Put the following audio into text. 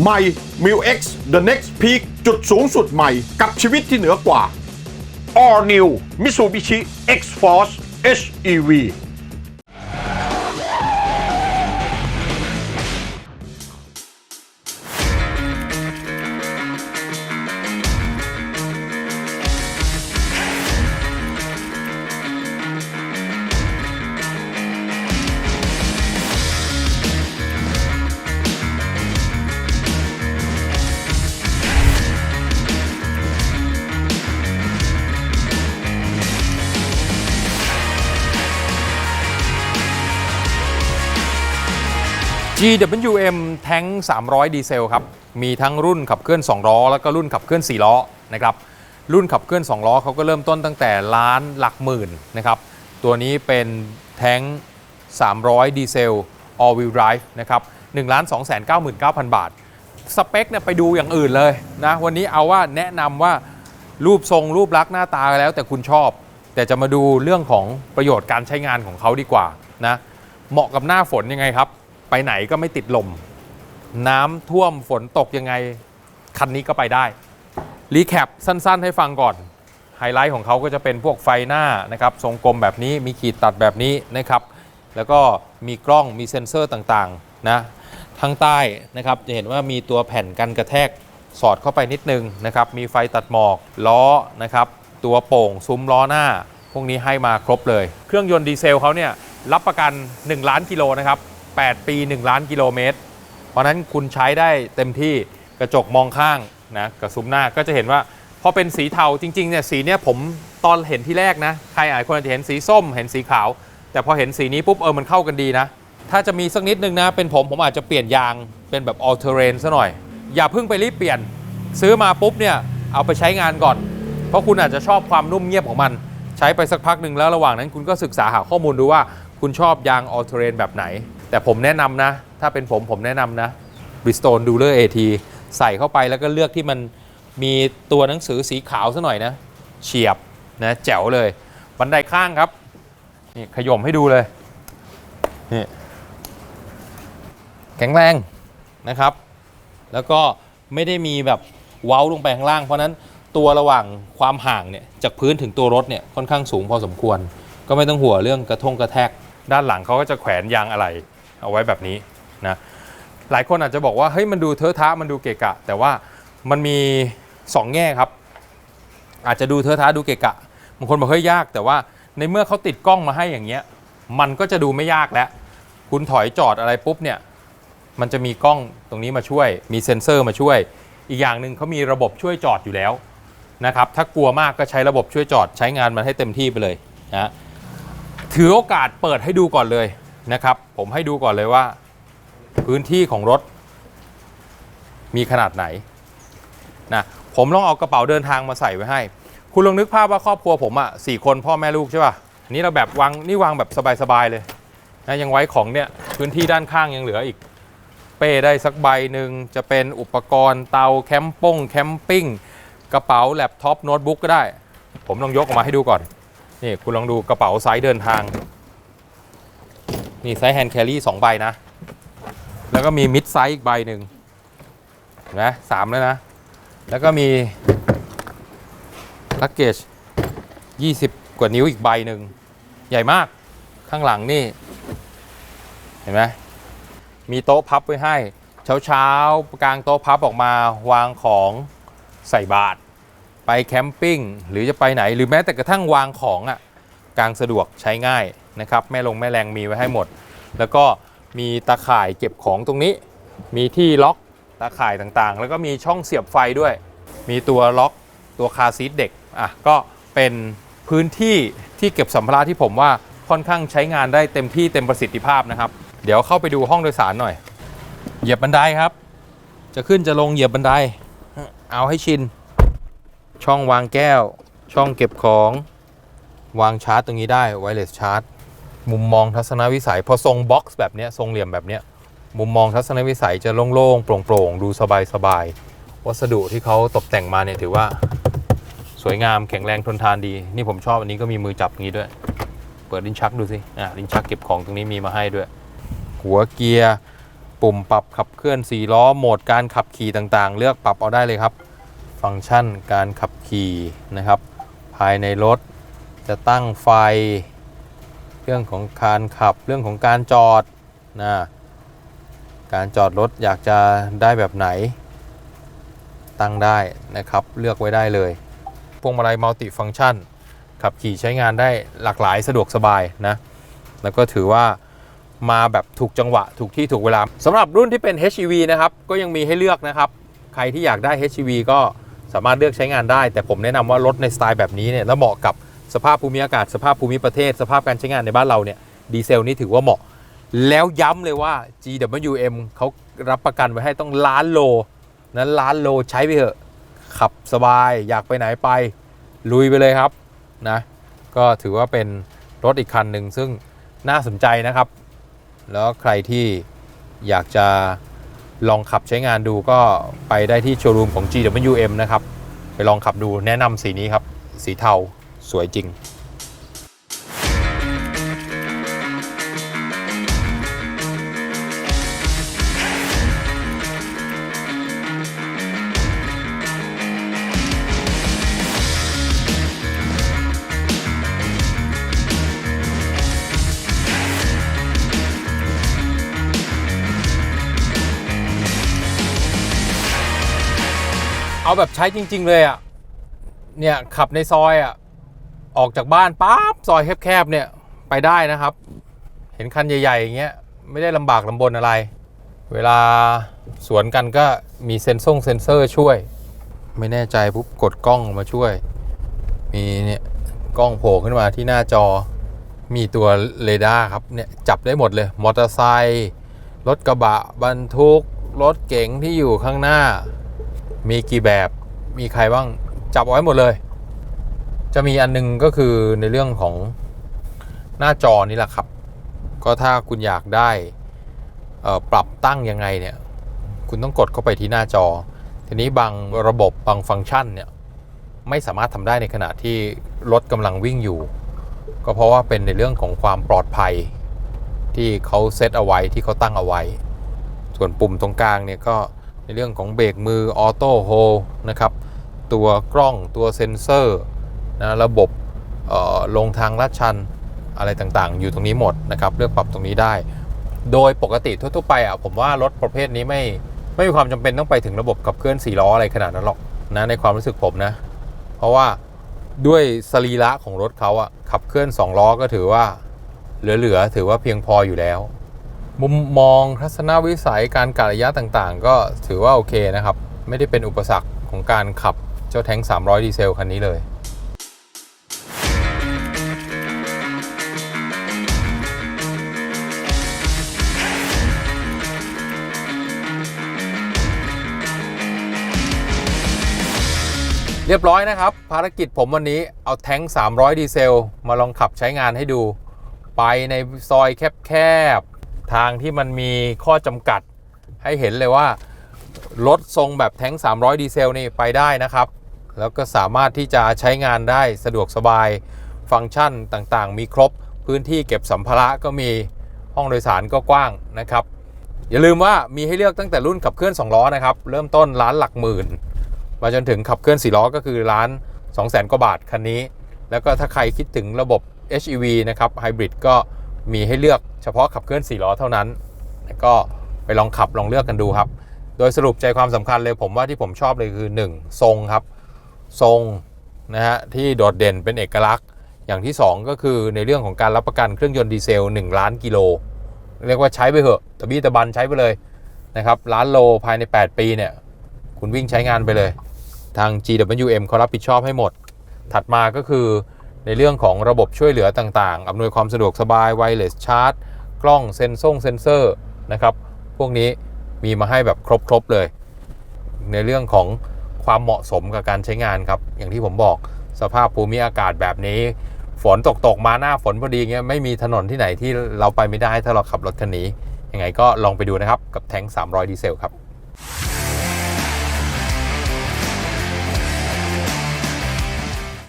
ใหม่ m i l X The Next Peak จุดสูงสุดใหม่กับชีวิตที่เหนือกว่า All New Mitsubishi X-Force HEV GWM แท้ง300 ดีเซลครับ มีทั้งรุ่นขับเคลื่อน 2 ล้อ แล้วก็รุ่นขับเคลื่อน 4 ล้อนะครับ รุ่นขับเคลื่อน 2 ล้อเขาก็เริ่มต้นตั้งแต่ล้านหลักหมื่นนะครับ ตัวนี้เป็นแท้ง300 ดีเซล all wheel drive นะครับ1ล้าน2 9 9 0 0 0 บาท สเปคเนี่ยไปดูอย่างอื่นเลยนะ วันนี้เอาว่าแนะนำว่ารูปทรงรูปลักษณ์หน้าตาแล้วแต่คุณชอบ แต่จะมาดูเรื่องของประโยชน์การใช้งานของเขาดีกว่านะ เหมาะกับหน้าฝนยังไงครับ ไปไหนก็ไม่ติดลม น้ำท่วมฝนตกยังไง คันนี้ก็ไปได้ รีแคปสั้น ๆ ให้ฟังก่อน ไฮไลท์ของเขาก็จะเป็นพวกไฟหน้านะครับ ทรงกลมแบบนี้มีขีดตัดแบบนี้นะครับ แล้วก็มีกล้องมีเซ็นเซอร์ต่างๆนะทางใต้นะครับจะเห็นว่ามีตัวแผ่นกันกระแทกสอดเข้าไปนิดนึงนะครับ มีไฟตัดหมอกล้อนะครับ ตัวโป่งซุ้มล้อหน้า พวกนี้ให้มาครบเลย เครื่องยนต์ดีเซลเขาเนี่ยรับประกัน 1 ล้านกิโลนะครับ 8 ปี 1 ล้านกิโลเมตร เพราะนั้นคุณใช้ได้เต็มที่กระจกมองข้างนะกับซุ้มหน้าก็จะเห็นว่าพอเป็นสีเทาจริงๆเนี่ยสีเนี่ยผมตอนเห็นที่แรกนะ ใครอาจคนอาจจะเห็นสีส้มเห็นสีขาว แต่พอเห็นสีนี้ปุ๊บเออมันเข้ากันดีนะ ถ้าจะมีสักนิดนึงนะเป็นผมผมอาจจะเปลี่ยนยางเป็นแบบ all terrain ซะหน่อย อย่าเพิ่งไปรีบเปลี่ยน ซื้อมาปุ๊บเนี่ยเอาไปใช้งานก่อน เพราะคุณอาจจะชอบความนุ่มเงียบของมัน ใช้ไปสักพักหนึ่งแล้วระหว่างนั้นคุณก็ศึกษาหาข้อมูลดูว่าคุณชอบยาง all terrain แบบไหน แต่ผมแนะนำนะ ถ้าเป็นผมผมแนะนำนะ Bridgestone Dueler AT ใส่เข้าไปแล้วก็เลือกที่มันมีตัวหนังสือสีขาวซะหน่อยนะ เฉียบนะแจ๋วเลย บันไดข้างครับ นี่ขย่มให้ดูเลย นี่แข็งแรงนะครับ แล้วก็ไม่ได้มีแบบเว้าลงไปข้างล่าง เพราะฉะนั้นตัวระหว่างความห่างเนี่ยจากพื้นถึงตัวรถเนี่ยค่อนข้างสูงพอสมควร ก็ไม่ต้องหัวเรื่องกระทงกระแทก ด้านหลังเขาก็จะแขวนยางอะไร เอาไว้แบบนี้นะหลายคนอาจจะบอกว่าเฮ้ยมันดูเทอะทะมันดูเกะกะ แต่ว่ามันมี 2 แง่ครับ อาจจะดูเทอะทะดูเกะกะบางคนบอกเฮ้ยยาก แต่ว่าในเมื่อเขาติดกล้องมาให้อย่างเงี้ยมันก็จะดูไม่ยากแล้ว คุณถอยจอดอะไรปุ๊บเนี่ยมันจะมีกล้องตรงนี้มาช่วย มีเซ็นเซอร์มาช่วย อีกอย่างหนึ่งเขามีระบบช่วยจอดอยู่แล้วนะครับ ถ้ากลัวมากก็ใช้ระบบช่วยจอดใช้งานมันให้เต็มที่ไปเลยนะถือโอกาสเปิดให้ดูก่อนเลย นะครับ ผมให้ดูก่อนเลยว่า พื้นที่ของรถ มีขนาดไหนนะผมลองเอากระเป๋าเดินทางมาใส่ไว้ให้ คุณลองนึกภาพว่าครอบครัวผมอะ่ะสี่คนพ่อแม่ลูกใช่ป่ะอันนี้เราแบบวางนี่วางแบบสบายๆเลยนะยังไว้ของเนี่ยพื้นที่ด้านข้างยังเหลืออีก เป้ได้สักใบหนึ่งจะเป็นอุปกรณ์เตาแคมป้งแคมปิ้งกระเป๋าแล็ปท็อปโน้ตบุ๊กก็ได้ ผมลองยกออกมาให้ดูก่อนนี่คุณลองดูกระเป๋าไซส์เดินทาง นี่ไซส์แฮนด์แครี่สองใบนะ แล้วก็มีมิดไซส์อีกใบหนึ่งนไหมสามแล้วนะ แล้วก็มีแพ็กเกจ20กว่านิ้วอีกใบหนึ่ง ใหญ่มากข้างหลังนี่ เห็นไหมมีโต๊ะพับไว้ให้ เช้าเช้ากลางโต๊ะพับออกมาวางของใส่บาตรไปแคมปิ้งหรือจะไปไหนหรือแม้แต่กระทั่งวางของอะ่ะกลางสะดวกใช้ง่าย นะครับแม่ลงแม่แรงมีไว้ให้หมด แล้วก็มีตาข่ายเก็บของตรงนี้ มีที่ล็อกตาข่ายต่างๆ แล้วก็มีช่องเสียบไฟด้วย มีตัวล็อกตัวคาซีทเด็กอะก็เป็นพื้นที่ที่เก็บสัมภาระที่ผมว่าค่อนข้างใช้งานได้เต็มที่เต็มประสิทธิภาพนะครับ เดี๋ยวเข้าไปดูห้องโดยสารหน่อย เหยียบบันไดครับ จะขึ้นจะลงเหยียบบันได เอาให้ชิน ช่องวางแก้ว ช่องเก็บของ วางชาร์จตรงนี้ได้ไวเลสชาร์จ มุมมองทัศนวิสัย พอทรงบ็อกซ์แบบนี้ทรงเหลี่ยมแบบนี้มุมมองทัศนวิสัยจะโล่งๆโปร่งๆ ดูสบายๆ วัสดุที่เขาตกแต่งมาเนี่ยถือว่าสวยงามแข็งแรงทนทานดี นี่ผมชอบอันนี้ก็มีมือจับงนี้ด้วย เปิดลิ้นชักดูสิอะลิ้นชักเก็บของตรงนี้มีมาให้ด้วย หัวเกียร์ปปุ่มปรับขับเคลื่อน4ล้อโหมดการขับขี่ต่างๆ เลือกปรับเอาได้เลยครับ ฟังก์ชันการขับขี่นะครับ ภายในรถจะตั้งไฟ เรื่องของการขับเรื่องของการจอดนะการจอดรถอยากจะได้แบบไหน ตั้งได้นะครับเลือกไว้ได้เลยพวงมาลัยมัลติฟัง c t ชันขับขี่ใช้งานได้หลากหลายสะดวกสบายนะแล้วก็ถือว่ามาแบบถูกจังหวะ ถูกที่ถูกเวลาสำหรับรุ่นที่เป็น HEV นะครับก็ยังมีให้เลือกนะครับ ใครที่อยากได้ HEV ก็สามารถเลือกใช้งานได้ แต่ผมแนะนำว่ารถในสไตล์แบบนี้เนี่ยแล้วเหมาะกับ สภาพภูมิอากาศ สภาพภูมิประเทศ สภาพการใช้งานในบ้านเราเนี่ยดีเซลนี่ถือว่าเหมาะ แล้วย้ำเลยว่า GWM เขารับประกันไว้ให้ต้องล้านโลนั้นล้านโลใช้ไปเถอะขับสบายอยากไปไหนไป ลุยไปเลยครับนะก็ถือว่าเป็นรถอีกคันหนึ่งซึ่งน่าสนใจนะครับ แล้วใครที่อยากจะลองขับใช้งานดูก็ไปได้ที่โชว์รูมของ GWM นะครับ ไปลองขับดูแนะนำสีนี้ครับ สีเทา สวยจริงเอาแบบใช้จริง ๆ เลยอะ่ะ เนี่ยขับในซอยอะ่ะ ออกจากบ้านปั๊บซอยแคบๆเนี่ยไปได้นะครับ เห็นคันใหญ่ๆอย่างเงี้ยไม่ได้ลำบากลำบนอะไร เวลาสวนกันก็มีเซนซ่งเซนเซอร์ช่วย ไม่แน่ใจปุ๊บกดกล้องมาช่วย มีเนี่ยกล้องโผล่ขึ้นมาที่หน้าจอ มีตัวเรดาร์ครับเนี่ยจับได้หมดเลย มอเตอร์ไซค์รถกระบะบรรทุก รถเก๋งที่อยู่ข้างหน้า มีกี่แบบมีใครบ้างจับเอาไว้หมดเลย จะมีอันนึงก็คือในเรื่องของหน้าจอนี่แหละครับ ก็ถ้าคุณอยากได้ปรับตั้งยังไงเนี่ย คุณต้องกดเข้าไปที่หน้าจอ ทีนี้บางระบบบางฟังก์ชันเนี่ยไม่สามารถทำได้ในขณะที่รถกำลังวิ่งอยู่ ก็เพราะว่าเป็นในเรื่องของความปลอดภัยที่เขาเซตเอาไว้ที่เขาตั้งเอาไว้ ส่วนปุ่มตรงกลางเนี่ยก็ในเรื่องของเบรกมือออโต้โฮนะครับ ตัวกล้องตัวเซ็นเซอร์ นะระบบลงทางลาดชันอะไรต่างๆ อยู่ตรงนี้หมดนะครับเลือกปรับตรงนี้ได้ โดยปกติทั่วๆไปอะผมว่ารถประเภทนี้ไม่ไม่มีความจำเป็นต้องไปถึงระบบขับเคลื่อน4ล้ออะไรขนาดนั้นหรอกนะในความรู้สึกผมนะ เพราะว่าด้วยสรีระของรถเขาอะขับเคลื่อน 2 ล้อก็ถือว่าเหลือๆถือว่าเพียงพออยู่แล้วมุมมองทัศนวิสัยการกะระยะต่างๆ ก็ถือว่าโอเคนะครับ ไม่ได้เป็นอุปสรรคของการขับเจ้าแท้ง 300 ดีเซลคันนี้เลย เรียบร้อยนะครับ ภารกิจผมวันนี้เอาแท้ง 300 ดีเซล มาลองขับใช้งานให้ดู ไปในซอยแคบๆ ทางที่มันมีข้อจำกัด ให้เห็นเลยว่า รถทรงแบบแท้ง 300 ดีเซลนี่ไปได้นะครับ แล้วก็สามารถที่จะใช้งานได้สะดวกสบายฟังก์ชันต่างๆ มีครบพื้นที่เก็บสัมภาระก็มีห้องโดยสารก็กว้างนะครับ อย่าลืมว่ามีให้เลือกตั้งแต่รุ่นขับเคลื่อน 2 ล้อนะครับ เริ่มต้นล้านหลักหมื่น มาจนถึงขับเคลื่อน4ล้อก็คือล้าน 2 0 0 0 0 0กว่าบาทคันนี้ แล้วก็ถ้าใครคิดถึงระบบ HEV นะครับไฮบริดก็มีให้เลือกเฉพาะขับเคลื่อน4ล้อเท่านั้นก็ไปลองขับลองเลือกกันดูครับ โดยสรุปใจความสำคัญเลยผมว่าที่ผมชอบเลยคือ 1 ทรงครับ ทรงนะฮะที่โดดเด่นเป็นเอกลักษณ์ อย่างที่ 2 ก็คือในเรื่องของการรับประกันเครื่องยนต์ดีเซล 1 ล้านกิโล เรียกว่าใช้ไปเถอะตะบี้ตะบันใช้ไปเลยนะครับล้านโลภายใน 8 ปีเนี่ยคุณวิ่งใช้งานไปเลย ทาง GWM เขารับผิดชอบให้หมด ถัดมาก็คือในเรื่องของระบบช่วยเหลือต่างๆ อำนวยความสะดวกสบาย Wireless Charge กล้องเซนซ่งเซนเซอร์นะครับ พวกนี้มีมาให้แบบครบ ๆ เลย ในเรื่องของความเหมาะสมกับการใช้งานครับ อย่างที่ผมบอกสภาพภูมิอากาศแบบนี้ ฝนตกตกๆมาหน้าฝนพอดีเงี้ยไม่มีถนนที่ไหนที่เราไปไม่ได้ถ้าเราขับรถคันนี้ ยังไงก็ลองไปดูนะครับกับแท้ง300 ดีเซลครับ